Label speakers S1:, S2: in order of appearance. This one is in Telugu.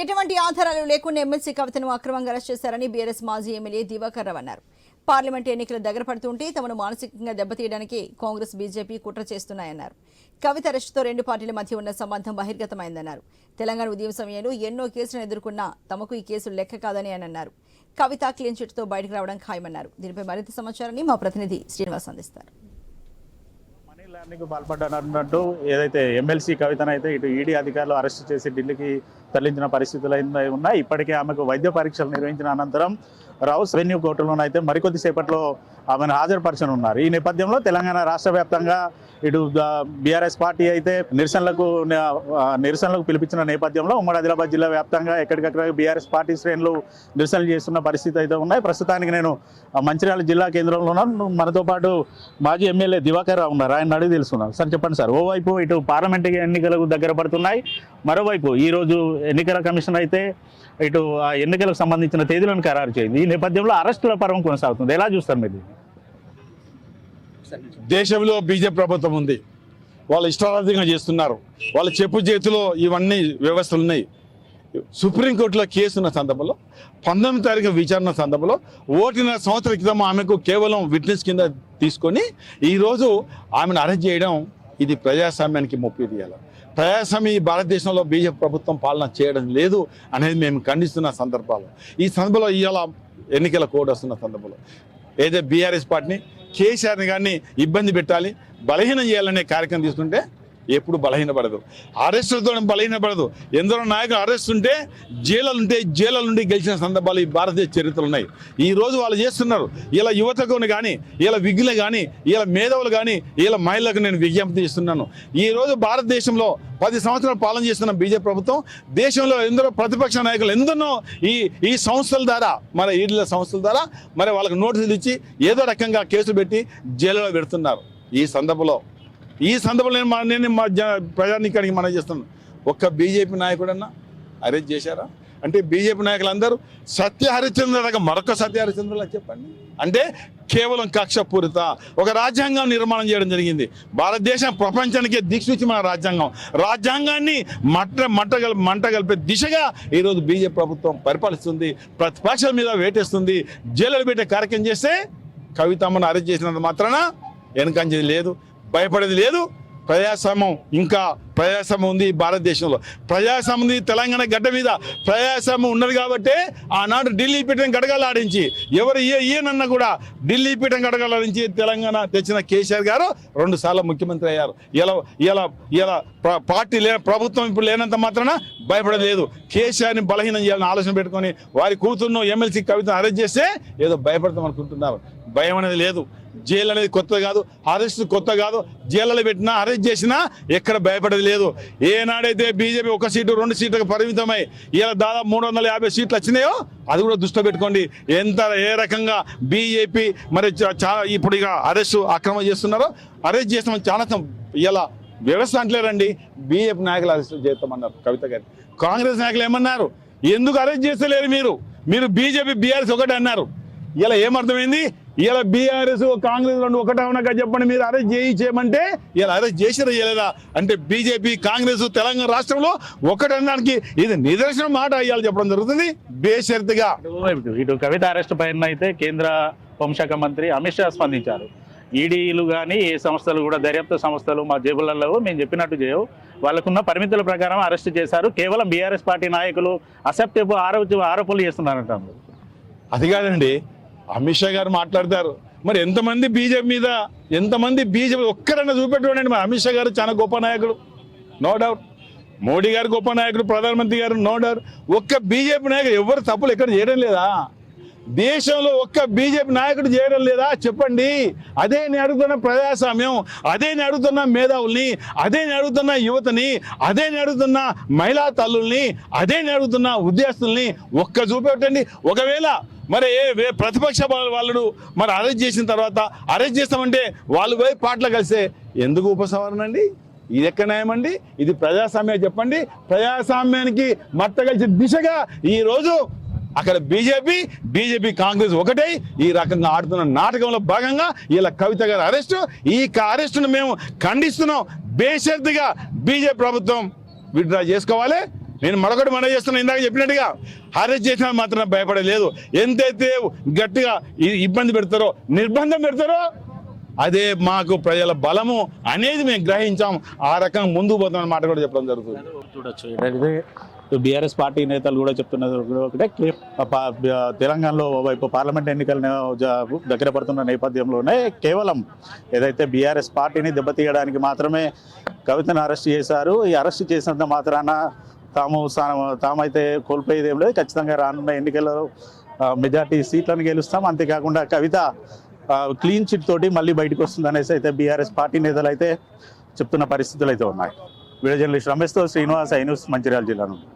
S1: ఎటువంటి ఆధారాలు లేకుండా ఎమ్మెల్సీ కవితను అక్రమంగా అరెస్ట్ చేశారని బీఆర్ఎస్ మాజీ ఎమ్మెల్యే దివాకర్ రావు అన్నారు. పార్లమెంట్ ఎన్నికలు దగ్గర పడుతుంటే తమను మానసికంగా దెబ్బతీయడానికి కాంగ్రెస్ బీజేపీ కుట్ర చేస్తున్నాయన్నారు. కవిత అరెస్టుతో రెండు పార్టీల మధ్య ఉన్న సంబంధం బహిర్గతమైందన్నారు. తెలంగాణ ఉద్యమ సమయంలో ఎన్నో కేసులను ఎదుర్కొన్నా తమకు ఈ కేసులు లెక్క కాదని ఆయన అన్నారు. కవిత క్లీన్ చిట్తో బయటకు రావడం ఖాయమన్నారు. దీనిపై మరింత సమాచారాన్ని మా ప్రతినిధి శ్రీనివాస్ అందిస్తారు.
S2: మనీ ఏదైతే ఎమ్మెల్సీ కవితనైతే ఇటు ఈడీ అధికారులు అరెస్ట్ చేసి ఢిల్లీకి తరలించిన పరిస్థితులు అయితే ఉన్నాయి? ఇప్పటికే ఆమెకు వైద్య పరీక్షలు నిర్వహించిన అనంతరం రౌస్ రెవెన్యూ కోర్టులోనైతే మరికొద్ది సేపట్లో ఆమెను హాజరుపరచనున్నారు. ఈ నేపథ్యంలో తెలంగాణ రాష్ట్ర వ్యాప్తంగా ఇటు బీఆర్ఎస్ పార్టీ అయితే నిరసనలకు నిరసనలకు పిలిపించిన నేపథ్యంలో ఉమ్మడి ఆదిలాబాద్ జిల్లా వ్యాప్తంగా ఎక్కడికక్కడ బీఆర్ఎస్ పార్టీ శ్రేణులు నిరసనలు చేస్తున్న పరిస్థితి అయితే ఉన్నాయి. ప్రస్తుతానికి నేను మంచిర్యాల జిల్లా కేంద్రంలో ఉన్నాను. మనతో పాటు మాజీ ఎమ్మెల్యే దివాకర్ రావు ఉన్నారు. ఆయన అడిగి తెలుసుకున్నారు సార్ చెప్పండి సార్. ఓవైపు ఇటు పార్లమెంట్ ఎన్నికలకు దగ్గర పడుతున్నాయి. మరోవైపు ఈరోజు ఎన్నికల కమిషన్ అయితే ఇటు ఆ ఎన్నికలకు సంబంధించిన తేదీలను ఖరారు చేయింది. ఈ నేపథ్యంలో అరెస్టుల పర్వం కొనసాగుతుంది. ఎలా చూస్తారు మీరు
S3: దేశంలో బీజేపీ ప్రభుత్వం ఉంది. వాళ్ళు ఇష్టారాధంగా చేస్తున్నారు. వాళ్ళ చెప్పు చేతిలో ఇవన్నీ వ్యవస్థలు ఉన్నాయి. సుప్రీంకోర్టులో కేసు ఉన్న సందర్భంలో పంతొమ్మిది తారీఖు విచారణ సందర్భంలో ఓటిన సంవత్సరాల క్రితం ఆమెకు కేవలం విట్నెస్ కింద తీసుకొని ఈరోజు ఆమెను అరెస్ట్ చేయడం ఇది ప్రజాస్వామ్యానికి ముప్పి తీయాలి ప్రజాస్వామ్యం ఈ భారతదేశంలో బీజేపీ ప్రభుత్వం పాలన చేయడం లేదు అనేది మేము ఖండిస్తున్న సందర్భాలు. ఈ సందర్భంలో ఇవాళ ఎన్నికల కోడ్ వస్తున్న సందర్భంలో ఏదైతే బీఆర్ఎస్ పార్టీని కేసీఆర్ని కానీ ఇబ్బంది పెట్టాలి బలహీనం చేయాలనే కార్యక్రమం తీసుకుంటే ఎప్పుడు బలహీనపడదు. అరెస్టులతో బలహీనపడదు. ఎందరో నాయకులు అరెస్ట్ ఉంటే జైలు ఉంటే జైలు నుండి గెలిచిన సందర్భాలు ఈ భారతదేశ చరిత్రలు ఉన్నాయి. ఈరోజు వాళ్ళు చేస్తున్నారు. ఇలా యువతకు కానీ ఇలా విఘ్నులు కానీ ఇలా మేధావులు కానీ ఇలా మహిళలకు నేను విజ్ఞప్తి చేస్తున్నాను. ఈ రోజు భారతదేశంలో పది సంవత్సరాలు పాలన చేస్తున్న బీజేపీ ప్రభుత్వం దేశంలో ఎందరో ప్రతిపక్ష నాయకులు ఎందరో ఈ ఈ సంస్థల ద్వారా మరి ఈడీల సంస్థల ద్వారా మరి వాళ్ళకి నోటీసులు ఇచ్చి ఏదో రకంగా కేసులు పెట్టి జైలులో పెడుతున్నారు. ఈ సందర్భంలో ఈ సందర్భంలో నేను మా- నేను మా జ- ప్రజానికానికి మనం చేస్తున్నాను. ఒక్క బీజేపీ నాయకుడన్నా అరెస్ట్ చేశారా? అంటే బీజేపీ నాయకులందరూ సత్య హరిశ్చంద్ర మరొక సత్య హరిశ్చంద్రలా చెప్పండి. అంటే కేవలం కక్షపూరిత ఒక రాజ్యాంగం నిర్మాణం చేయడం జరిగింది. భారతదేశం ప్రపంచానికి దిక్సూచి మన రాజ్యాంగం. రాజ్యాంగాన్ని మట్ట మట్టగల మంట కలిపే దిశగా ఈరోజు బీజేపీ ప్రభుత్వం పరిపాలిస్తుంది. ప్రతిపక్షాల మీద వేటేస్తుంది. జైలు పెట్టే కార్యక్రమం చేస్తే కవితమ్మను అరెస్ట్ చేసినంత మాత్రాన వెనకంచేది లేదు. భయపడేది లేదు. ప్రజాస్వామ్యం ఇంకా ప్రజాస్వామ్యం ఉంది భారతదేశంలో. ప్రజాస్వామ్యం ఉంది తెలంగాణ గడ్డ మీద ప్రజాస్వామ్యం ఉన్నది కాబట్టి ఆనాడు ఢిల్లీ పీఠం గడగలాడించి ఎవరు ఏ ఈయనన్నా కూడా ఢిల్లీ పీఠం గడగలాడించి తెలంగాణ తెచ్చిన కేసీఆర్ గారు రెండుసార్లు ముఖ్యమంత్రి అయ్యారు. ఇలా ఇలా ఇలా పార్టీ లే ప్రభుత్వం ఇప్పుడు లేనంత మాత్రాన భయపడలేదు కేసీఆర్ని బలహీనం చేయాలని ఆలోచన పెట్టుకొని వారి కూతురును ఎమ్మెల్సీ కవితను అరెస్ట్ చేస్తే ఏదో భయపడతాం అనుకుంటున్నారు. భయం అనేది లేదు. జైలు అనేది కొత్త కాదు. అరెస్ట్ కొత్త కాదు. జైళ్ళలో పెట్టినా అరెస్ట్ చేసినా ఎక్కడ భయపడేది లేదు. ఏనాడైతే బీజేపీ ఒక సీటు రెండు సీట్లకు పరిమితమై ఇలా దాదాపు మూడు వందల యాభై సీట్లు వచ్చినాయో అది కూడా దృష్టిలో పెట్టుకోండి. ఎంత ఏ రకంగా బీజేపీ మరి చా- చాలా ఇప్పుడు ఇక అరెస్ట్ అక్రమం చేస్తున్నారో అరెస్ట్ చేస్తామని చాలా సం- ఇలా వ్యవస్థ అంటలేరండి. బీజేపీ నాయకులు అరెస్ట్ చేస్తామన్నారు కవిత గారు. కాంగ్రెస్ నాయకులు ఏమన్నారు? ఎందుకు అరెస్ట్ చేస్తలేరు మీరు? మీరు బీజేపీ బీఆర్ఎస్ ఒకటి అన్నారు. ఇలా ఏమర్థమైంది? ఇలా బీఆర్ఎస్ కాంగ్రెస్ రెండు ఒకటే ఉన్నాక చెప్పండి మీరు అరెస్ట్ చేయి చేయమంటే? ఇలా అరెస్ట్ చేసిరా చేయలేదా అంటే బీజేపీ కాంగ్రెస్ తెలంగాణ రాష్ట్రంలో ఒకటి అనడానికి ఇది నిదర్శనం మాట ఇవాళ చెప్పడం జరుగుతుంది. బేషరతుగా.
S2: ఇటు- కవిత అరెస్ట్ పైన అయితే కేంద్ర హోంశాఖ మంత్రి అమిత్ షా స్పందించారు. ఈడీలు కానీ ఏ సంస్థలు కూడా దర్యాప్తు సంస్థలు మా జేబులలో మేము చెప్పినట్టు చేయవు. వాళ్ళకున్న పరిమితుల ప్రకారం అరెస్ట్ చేశారు. కేవలం బీఆర్ఎస్ పార్టీ నాయకులు అసెప్టబుల్ ఆరోప ఆరోపణలు చేస్తున్నారంటారు
S3: అది కాదండి. అమిత్ షా గారు మాట్లాడతారు. మరి ఎంతమంది బీజేపీ మీద ఎంతమంది బీజేపీ ఒక్కరన్నా చూపెట్టుకోండి మరి. అమిత్ షా గారు చాలా గొప్ప నాయకుడు. No doubt. మోడీ గారు గొప్ప నాయకుడు ప్రధానమంత్రి గారు నో డౌట్. ఒక్క బీజేపీ నాయకుడు ఎవరు తప్పులు ఎక్కడ చేయడం లేదా? దేశంలో ఒక్క బీజేపీ నాయకుడు చేయడం లేదా? చెప్పండి. అదే నేను అడుగుతున్న ప్రజాస్వామ్యం అదే నేను అడుగుతున్న మేధావుల్ని అదే నేను అడుగుతున్న యువతని అదే నేను అడుగుతున్న మహిళా తల్లుల్ని అదే నేను అడుగుతున్న ఉద్యోగస్తుల్ని ఒక్క చూపెట్టండి. ఒకవేళ మరి ఏ వే- ప్రతిపక్ష వాళ్ళ- వాళ్ళు మరి అరెస్ట్ చేసిన తర్వాత అరెస్ట్ చేస్తామంటే వాళ్ళు పోయి పాటలు కలిస్తే ఎందుకు ఉపసంహరణ అండి? ఇది ఎక్కడ న్యాయమండి ఇది ప్రజాస్వామ్యం చెప్పండి. ప్రజాస్వామ్యానికి మట్ట కలిసి దిశగా ఈ రోజు అక్కడ బీజేపీ బీజేపీ కాంగ్రెస్ ఒకటే ఈ రకంగా ఆడుతున్న నాటకంలో భాగంగా ఇలా కవిత గారి అరెస్టు ఈ అరెస్టును మేము ఖండిస్తున్నాం. బేషరతుగా బీజేపీ ప్రభుత్వం విత్డ్రా చేసుకోవాలి. నేను మరొకటి మన చేస్తున్నా ఇందాక చెప్పినట్టుగా అరెస్ట్ చేసినా మాత్రం భయపడలేదు. ఎంతైతే గట్టిగా ఇబ్బంది పెడతారో నిర్బంధం పెడతారో అదే మాకు ప్రజల బలము అనేది మేము గ్రహించాం. ఆ రకంగా ముందుకు పోతున్న మాట కూడా చెప్పడం జరుగుతుంది.
S2: చూడొచ్చు. బీఆర్ఎస్ పార్టీ నేతలు కూడా చెప్తున్నది ఒకటే తెలంగాణలో వైపు పార్లమెంట్ ఎన్నికలు దగ్గర పడుతున్న నేపథ్యంలోనే కేవలం ఏదైతే బీఆర్ఎస్ పార్టీని దెబ్బతీయడానికి మాత్రమే కవితను అరెస్ట్ చేశారు ఈ అరెస్ట్ చేసినంత మాత్రాన తాము సా- తామైతే కోల్పోయేది ఏం లేదు. ఖచ్చితంగా రానున్న ఎన్నికల్లో మెజార్టీ సీట్లను గెలుస్తాం. అంతేకాకుండా కవిత క్లీన్ చిట్ తోటి మళ్ళీ బయటకు వస్తుంది అనేసి అయితే బీఆర్ఎస్ పార్టీ నేతలు అయితే చెప్తున్న పరిస్థితులు అయితే ఉన్నాయి. వీడియో జర్నలిస్ట్ రమేష్తో శ్రీనివాస్ ఐ న్యూస్ మంచిర్యాల జిల్లా నుండి.